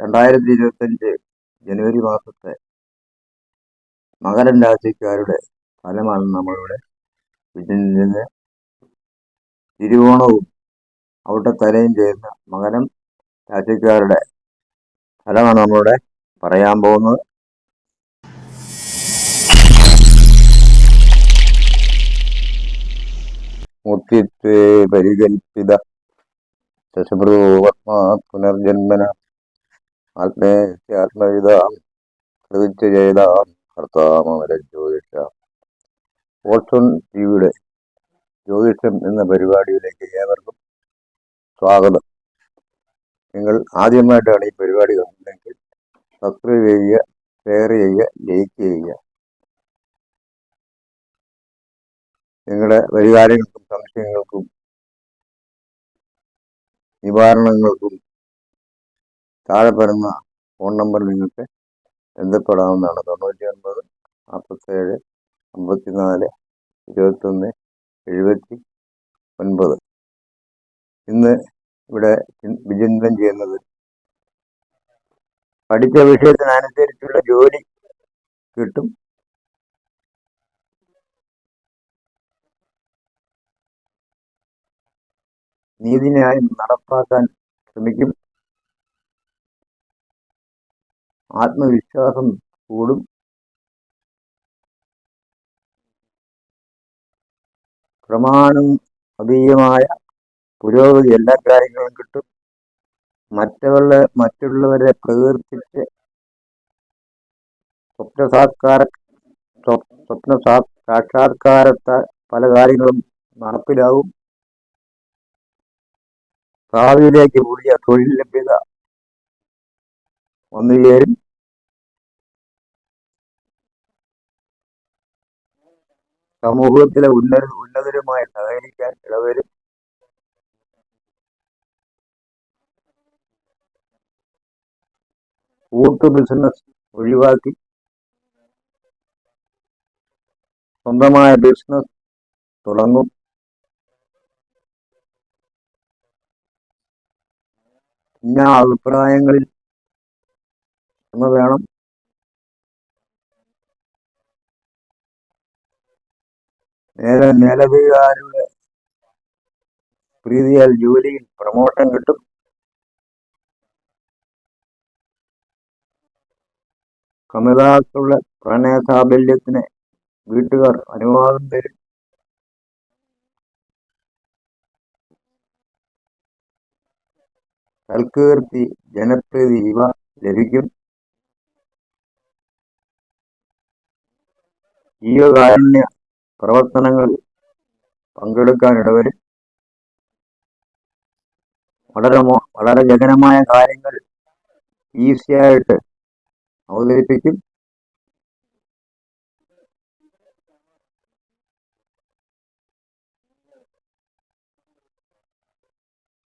രണ്ടായിരത്തി ഇരുപത്തഞ്ച് ജനുവരി മാസത്തെ മകരൻ രാശിക്കാരുടെ ഫലമാണ് നമ്മളിവിടെ വിചിന്തന തിരുവോണവും അവിടെ തലയും ചേരുന്ന മകരം രാശിക്കാരുടെ ഫലമാണ് നമ്മളിവിടെ പറയാൻ പോകുന്നത്. മുക്തിത്വേ പരികൽപ്പിത ശശഭ്രൂപത്മാ പുനർജന്മന ആത്മേത്യാത്മവിതാം കൃതിച്ച് ചെയ്താം കർത്താമര ജ്യോതിഷ. ഓൾസൺ ടിവിയുടെ ജ്യോതിഷം എന്ന പരിപാടിയിലേക്ക് ഏവർക്കും സ്വാഗതം. നിങ്ങൾ ആദ്യമായിട്ടാണ് ഈ പരിപാടി കാണുന്നതെങ്കിൽ സബ്സ്ക്രൈബ് ചെയ്യുക ഷെയർ ചെയ്യുക ലൈക്ക് ചെയ്യുക. നിങ്ങളുടെ പരിഹാരങ്ങൾക്കും സംശയങ്ങൾക്കും നിവാരണങ്ങൾക്കും താഴെ പറയുന്ന ഫോൺ നമ്പർ നിങ്ങൾക്ക് ബന്ധപ്പെടാവുന്നതാണ്. തൊണ്ണൂറ്റി ഒൻപത് നാൽപ്പത്തേഴ് അമ്പത്തിനാല് ഇരുപത്തൊന്ന് എഴുപത്തി ഒൻപത് ഇന്ന് ഇവിടെ വിചിന്തനം ചെയ്യുന്നത് പഠിച്ച വിഷയത്തിനനുസരിച്ചുള്ള ജോലി കിട്ടും. നീതിന്യായം നടപ്പാക്കാൻ ശ്രമിക്കും. ആത്മവിശ്വാസം കൂടും. പ്രമാണം അതീയമായ പുരോഗതി എല്ലാ കാര്യങ്ങളും കിട്ടും. മറ്റുള്ള മറ്റുള്ളവരെ പ്രകീർത്തിച്ച് സ്വപ്നസാക്ഷാര സ്വപ്ന സാക്ഷാത്കാരത്താൽ പല കാര്യങ്ങളും നടപ്പിലാവും ഭാവിയിലേക്ക് പുതിയ തൊഴിൽ ലഭ്യത വന്നു ചേരും. സമൂഹത്തിലെ ഉന്നത ഉന്നതരുമായി സഹകരിക്കാൻ ഇടവരും. കൂട്ടു ബിസിനസ് ഒഴിവാക്കി. സ്വന്തമായ ബിസിനസ് തുടങ്ങും. ഇന്ന അഭിപ്രായങ്ങളിൽ വേണം. നേരെ മേലധികാരിയുടെ പ്രീതിയാൽ ജോലിയിൽ പ്രമോഷൻ കിട്ടും. കമിതാക്കളുടെ പ്രണയ സാബല്യത്തിന് വീട്ടുകാർ അനുവാദം തരും. സൽകീർത്തി ജനപ്രീതി ഇവ ലഭിക്കും. ഈ ജീവകാരുണ്യ പ്രവർത്തനങ്ങളിൽ പങ്കെടുക്കാൻ ഇടവരും വളരെ വളരെ ജഗനമായ കാര്യങ്ങൾ ഈസിയായിട്ട് അവതരിപ്പിക്കും.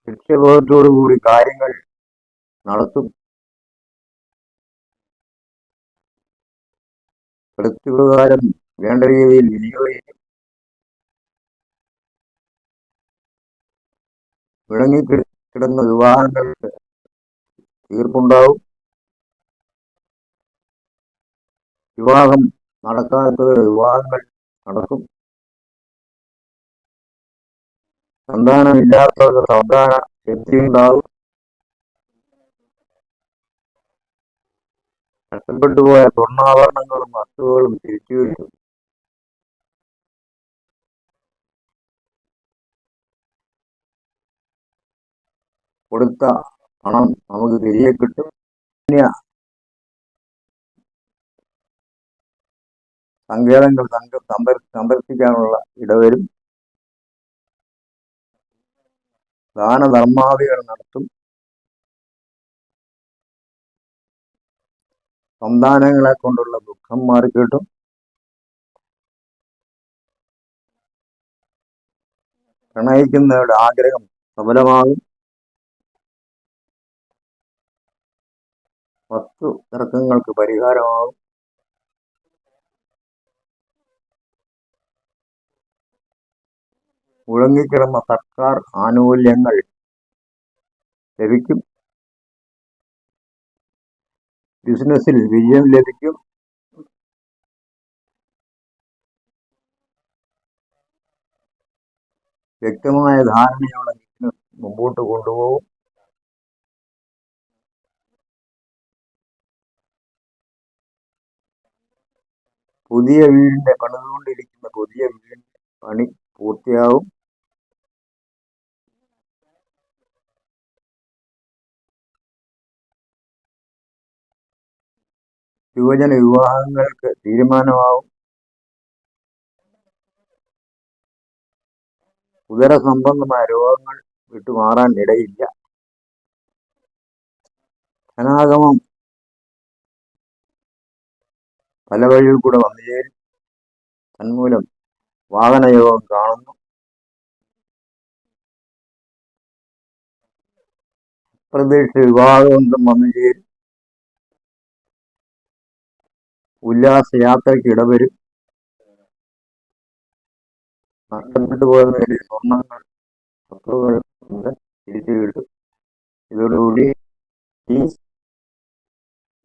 ലക്ഷ്യബോധത്തോടുകൂടി കാര്യങ്ങൾ നടത്തും. പ്രത്യുപകാരം വേണ്ട രീതിയിൽ വിനിയോഗിക്കും വിളങ്ങിക്കിടന്ന വിവാഹങ്ങൾക്ക് തീർപ്പുണ്ടാവും. വിവാഹം നടക്കാത്ത വിവാഹങ്ങൾ നടക്കും. സന്താനമില്ലാത്തവർക്ക് സന്താന ശക്തിയുണ്ടാവും നഷ്ടപ്പെട്ടു പോയ സ്വർണാഭരണങ്ങളും വസ്തുക്കളും തിരിച്ചു കിട്ടും. കൊടുത്ത പണം നമുക്ക് തിരികെ കിട്ടും. സങ്കേതങ്ങൾ സന്ദർശിക്കാനുള്ള ഇടവരും ദാനധർമാദികൾ നടത്തും. സന്താനങ്ങളെ കൊണ്ടുള്ള ദുഃഖം മാറിക്കിട്ടും പ്രണയിക്കുന്നവരുടെ ആഗ്രഹം സഫലമാകും. വസ്തു തർക്കങ്ങൾക്ക് പരിഹാരമാകും മുഴങ്ങിക്കിടന്ന സർക്കാർ ആനുകൂല്യങ്ങൾ ലഭിക്കും. ബിസിനസ്സിൽ വിജയം ലഭിക്കും. വ്യക്തമായ ധാരണയോടെ ബിസിനസ് മുമ്പോട്ട് കൊണ്ടുപോകും. പുതിയ വീടിന്റെ പണിതുകൊണ്ടിരിക്കുന്ന പുതിയ വീടിന്റെ പണി പൂർത്തിയാവും. യുവജന വിവാഹങ്ങൾക്ക് തീരുമാനമാവും. ഉദര സംബന്ധമായ രോഗങ്ങൾ വിട്ടുമാറാൻ ഇടയില്ല. ധനാഗമം പല വഴിയിൽ കൂടെ വന്നു ചേരും തന്മൂലം വാഹനയോഗം കാണുന്നു. പ്രതീക്ഷ വിവാഹബന്ധം വന്നു ചേരും ഉല്ലാസ യാത്രയ്ക്ക് ഇടവരും. നഷ്ടപ്പെട്ടു പോകുന്ന സ്വർണങ്ങൾ വസ്തുക്കൾ തിരിച്ചു കിട്ടും ഇതോടുകൂടി ഈ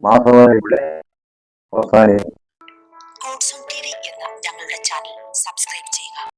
മാസവാരി ഇവിടെ Bye.